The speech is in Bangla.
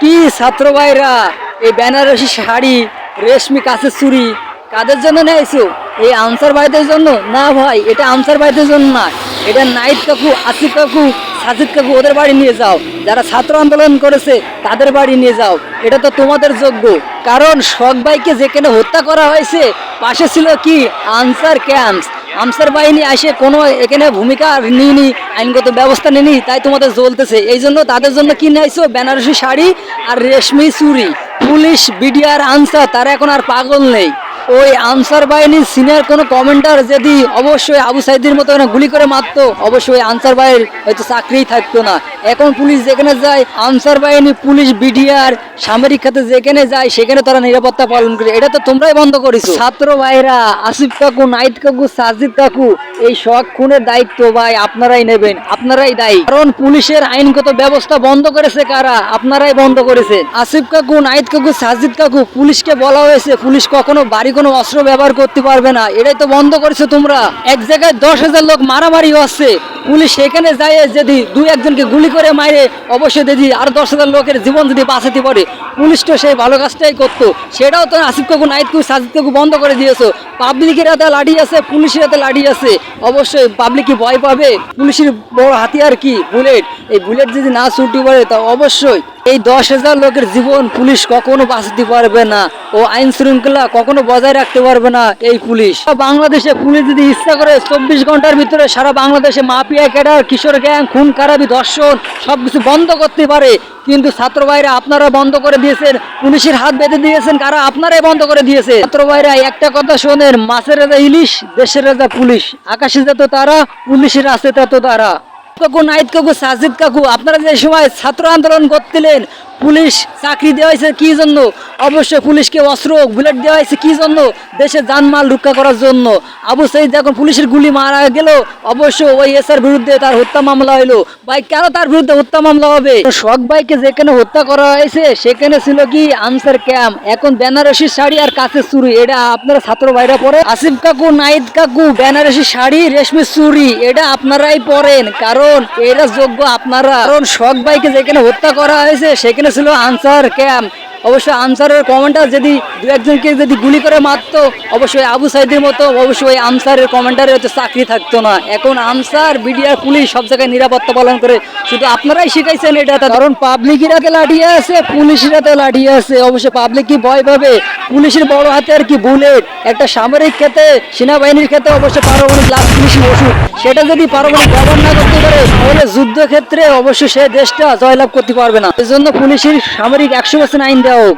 কি ছাত্র ভাইরা, এই বেনারসি শাড়ি, রেশমি কাছের চুরি কাদের জন্য নেয়ছো? এই আনসার ভাইদের জন্য? না ভাই, এটা আনসার ভাইদের জন্য না। এটা নাইট কাকু, আসিফ কাকু, সাজিদ কাকু, ওদের বাড়ি নিয়ে যাও। যারা ছাত্র আন্দোলন করেছে, তাদের বাড়ি নিয়ে যাও। এটা তো তোমাদের যোগ্য। কারণ শখ ভাইকে যেখানে হত্যা করা হয়েছে, পাশে ছিল কি? Answer camps. আনসার বাহিনী আসে কোনো এখানে ভূমিকা নিইনি, আইনগত ব্যবস্থা নিনি তাই তোমাদের জ্বলতেছে। এই জন্য তাদের জন্য কি নিয়েছো? বেনারসি শাড়ি আর রেশমি চুরি পুলিশ, বিডিআর, আনসার, তারা এখন আর পাগল নেই। ওই আনসার বাহিনীর সিনিয়র কোনো কমেন্টার যদি অবশ্যই আবু সাইদির মতো গুলি করে মারতো, অবশ্যই আনসার বাহিনীর হয়তো চাকরিই থাকতো না। এখন পুলিশ যেখানে যায়, আনসার বাহিনী, পুলিশ বিডিআর সামরিক খাতে যেখানে যায়, সেখানে তারা নিরাপত্তা পালন করে। এটা তো তোমরাই বন্ধ করেছ। ছাত্র ভাইরা, আসিফ কাকু, নাইট কাকু, সাজিদ কাকু, এই শখ খুনের দায়িত্ব ভাই আপনারাই নেবেন, আপনারাই দায়ী। কারণ পুলিশের আইনগত ব্যবস্থা বন্ধ করেছে কারা? আপনারাই বন্ধ করেছে। আসিফ কাকু, নাইট কাকু, সাজিদ কাকু, পুলিশকে বলা হয়েছে, পুলিশ কখনো বাড়ি কোনো অস্ত্র ব্যবহার করতে পারবে না। এটাই তো বন্ধ করেছ তোমরা। এক জায়গায় দশ হাজার লোক মারামারি হচ্ছে পুলিশ সেখানে যায়, যদি দুই একজনকে গুলি করে মারে, অবশ্যই যদি আর দশ হাজার লোকের জীবন যদি বাঁচাতে পারে। পুলিশ তো সেই ভালো কাজটাই করতো। সেটাও তো আসিফ কাকু নাইট কাকু, সাজিদ কাকু বন্ধ করে দিয়েছ। পাবলিকের হাতে লাঠি আছে, পুলিশের হাতে লাঠি আছে। অবশ্যই পাবলিক কি ভয় পাবে। পুলিশের বড় হাতিয়ার কি? বুলেট। এই বুলেট যদি না ছুটি পারে, তা অবশ্যই এই দশ হাজার লোকের জীবন পুলিশ কখনো বাঁচাতে পারবে না ও আইন শৃঙ্খলা কখনো বজায় রাখতে পারবে না এই পুলিশ। বাংলাদেশে পুলিশ যদি ইচ্ছা করে চব্বিশ ঘণ্টার ভিতরে সারা বাংলাদেশে মাফিয়া, ক্যাডার, কিশোর গ্যাং, খুন খারাপি দর্শন সবকিছু বন্ধ করতে পারে। কিন্তু ছাত্র ভাইরা আপনারা বন্ধ করে দিয়েছেন, পুলিশের হাত বেঁধে দিয়েছেন, কারা আপনারাই বন্ধ করে দিয়েছে ছাত্র ভাইরা, একটা কথা শোনেন, মাছের রাজা ইলিশ, দেশের রাজা পুলিশ। আকাশে যেত তারা, পুলিশের আছে তত তারা। কাকু নাইট কাকু, সাজিদ কাকু, আপনারা যে সময় ছাত্র আন্দোলন করছিলেন, পুলিশ চাকরি দেওয়া হয়েছে কি জন্য? অবশ্যই পুলিশকে অস্ত্র, বুলেট দেওয়া হয়েছে কি জন্য? দেশের জানমাল রক্ষা করার জন্য। আবু সাইদ যখন পুলিশের গুলি মারা গেল, অবশ্যই ওই এসআর বিরুদ্ধে তার হত্যা মামলা হইল। ভাই, কেন তার বিরুদ্ধে হত্যা মামলা হবে? শখ ভাইকে যেখানে হত্যা করা হয়েছে, সেখানে ছিল কি? আনসার ক্যাম্প। এখন বেনারসি শাড়ি আর কাছে চুরি এটা আপনারা ছাত্র ভাইরা পরে আসিফ কাকু নাইদ কাকু, বেনারসি শাড়ি, রেশমি চুরি এটা আপনারাই পরেন। কারণ এটা যোগ্য আপনারা। কারণ শখ ভাইকে যেখানে হত্যা করা হয়েছে সেখানে ছিল আনসার ক্যাম্প। অবশ্যই আনসারের কমেন্টার যদি দু একজনকে যদি গুলি করে মারতো, অবশ্যই আবু সাইদের মতো, অবশ্যই আনসারের কমেন্টারের হচ্ছে চাকরি থাকতো না। এখন আনসার, বিডিআর, পুলিশ সব জায়গায় নিরাপত্তা পালন করে। শুধু আপনারাই শিখাইছেন এটা কারণ পাবলিকের হাতে লাঠিয়ে আছে, পুলিশের হাতে লাঠিয়ে আছে। অবশ্যই পাবলিক কি ভয় পাবে? পুলিশের বড় হাতে আর কি বুলেট? একটা সামরিক ক্ষেত্রে সেনাবাহিনীর ক্ষেত্রে অবশ্যই পারমাণবিক লাভ পুলিশের ওষুধ। সেটা যদি পারমাণবিক ব্যবহার না করতে পারে, তাহলে যুদ্ধক্ষেত্রে অবশ্যই সে দেশটা জয়লাভ করতে পারবে না। এই জন্য পুলিশের সামরিক একশো পার্সেন্ট আইন দেওয়া হোক